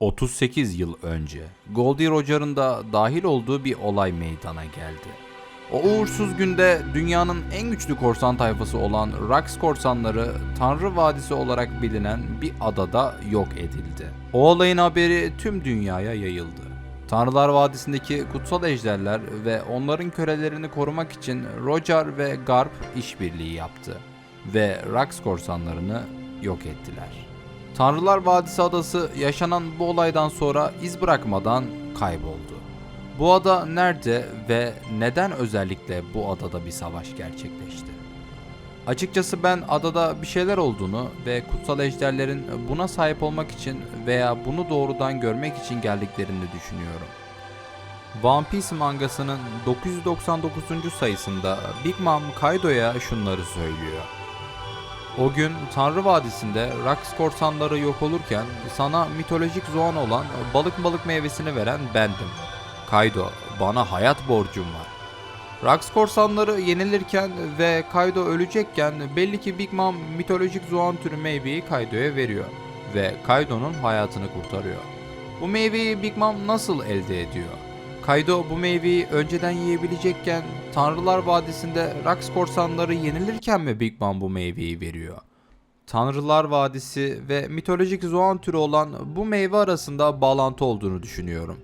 38 yıl önce Goldie Roger'ın da dahil olduğu bir olay meydana geldi. O uğursuz günde dünyanın en güçlü korsan tayfası olan Rax korsanları Tanrı Vadisi olarak bilinen bir adada yok edildi. O olayın haberi tüm dünyaya yayıldı. Tanrılar Vadisi'ndeki kutsal ejderler ve onların kölelerini korumak için Roger ve Garp işbirliği yaptı ve Rax korsanlarını yok ettiler. Tanrılar Vadisi adası yaşanan bu olaydan sonra iz bırakmadan kayboldu. Bu ada nerede ve neden özellikle bu adada bir savaş gerçekleşti? Açıkçası ben adada bir şeyler olduğunu ve kutsal ejderlerin buna sahip olmak için veya bunu doğrudan görmek için geldiklerini düşünüyorum. One Piece mangasının 999. sayısında Big Mom Kaido'ya şunları söylüyor. O gün Tanrı Vadisi'nde Rax korsanları yok olurken sana mitolojik zoan olan balık balık meyvesini veren bendim. Kaido, bana hayat borcum var. Rax korsanları yenilirken ve Kaido ölecekken belli ki Big Mom mitolojik zoan türü meyveyi Kaido'ya veriyor ve Kaido'nun hayatını kurtarıyor. Bu meyveyi Big Mom nasıl elde ediyor? Kaido bu meyveyi önceden yiyebilecekken Tanrılar Vadisi'nde Rax korsanları yenilirken mi Big Mom bu meyveyi veriyor? Tanrılar Vadisi ve mitolojik zoan türü olan bu meyve arasında bağlantı olduğunu düşünüyorum.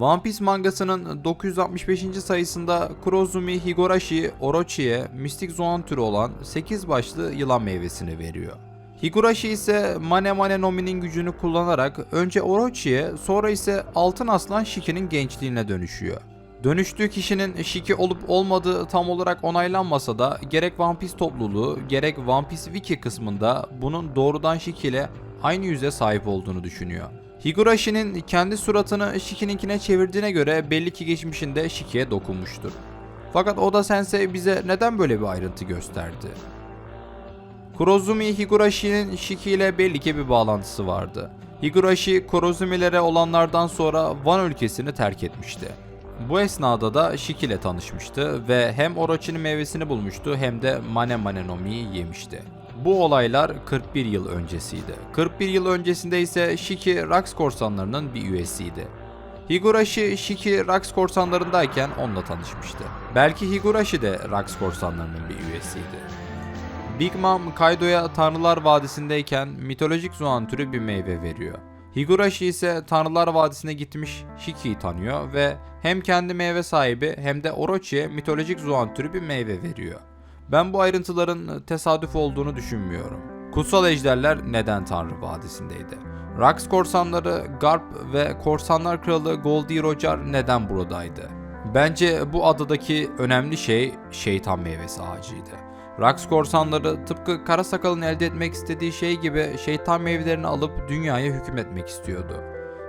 One Piece mangasının 965. sayısında Kurozumi Higurashi Orochi'ye mistik zoan türü olan 8 başlı yılan meyvesini veriyor. Higurashi ise Mane Mane Nomi'nin gücünü kullanarak önce Orochi'ye sonra ise Altın Aslan Shiki'nin gençliğine dönüşüyor. Dönüştüğü kişinin Shiki olup olmadığı tam olarak onaylanmasa da gerek One Piece topluluğu gerek One Piece Wiki kısmında bunun doğrudan Shiki ile aynı yüze sahip olduğunu düşünüyor. Higurashi'nin kendi suratını Shiki'ninkine çevirdiğine göre belli ki geçmişinde Shiki'ye dokunmuştur. Fakat Oda Sensei bize neden böyle bir ayrıntı gösterdi? Kurozumi Higurashi'nin Shiki ile belli bir bağlantısı vardı. Higurashi Kurozumilere olanlardan sonra Van ülkesini terk etmişti. Bu esnada da Shiki ile tanışmıştı ve hem Orochi'nin meyvesini bulmuştu hem de Mane Mane no Mi'yi yemişti. Bu olaylar 41 yıl öncesiydi. 41 yıl öncesinde ise Shiki Rax korsanlarının bir üyesiydi. Higurashi Shiki Rax korsanlarındayken onunla tanışmıştı. Belki Higurashi de Rax korsanlarının bir üyesiydi. Big Mom Kaido'ya Tanrılar Vadisi'ndeyken mitolojik zoan türü bir meyve veriyor. Higurashi ise Tanrılar Vadisi'ne gitmiş Shiki'yi tanıyor ve hem kendi meyve sahibi hem de Orochi'ye mitolojik zoan türü bir meyve veriyor. Ben bu ayrıntıların tesadüf olduğunu düşünmüyorum. Kutsal ejderler neden Tanrı Vadisi'ndeydi? Rax korsanları Garp ve Korsanlar Kralı Goldie Roger neden buradaydı? Bence bu adadaki önemli şey şeytan meyvesi ağacıydı. Rax korsanları tıpkı kara sakalın elde etmek istediği şey gibi şeytan meyvelerini alıp dünyaya hükmetmek istiyordu.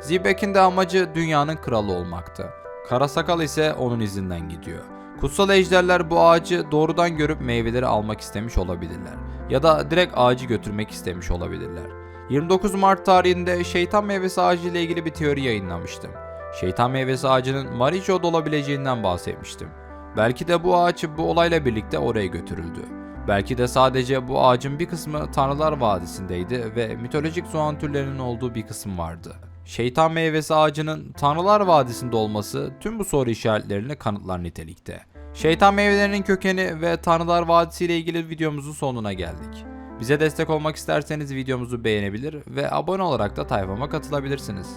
Zebek'in de amacı dünyanın kralı olmaktı. Kara sakal ise onun izinden gidiyor. Kutsal ejderler bu ağacı doğrudan görüp meyveleri almak istemiş olabilirler. Ya da direkt ağacı götürmek istemiş olabilirler. 29 Mart tarihinde şeytan meyvesi ağacı ile ilgili bir teori yayınlamıştım. Şeytan meyvesi ağacının Maricho'da olabileceğinden bahsetmiştim. Belki de bu ağaç bu olayla birlikte oraya götürüldü. Belki de sadece bu ağacın bir kısmı Tanrılar Vadisi'ndeydi ve mitolojik soğan türlerinin olduğu bir kısım vardı. Şeytan meyvesi ağacının Tanrılar Vadisi'nde olması tüm bu soru işaretlerini kanıtlar nitelikte. Şeytan meyvelerinin kökeni ve Tanrılar Vadisi ile ilgili videomuzun sonuna geldik. Bize destek olmak isterseniz videomuzu beğenebilir ve abone olarak da tayfama katılabilirsiniz.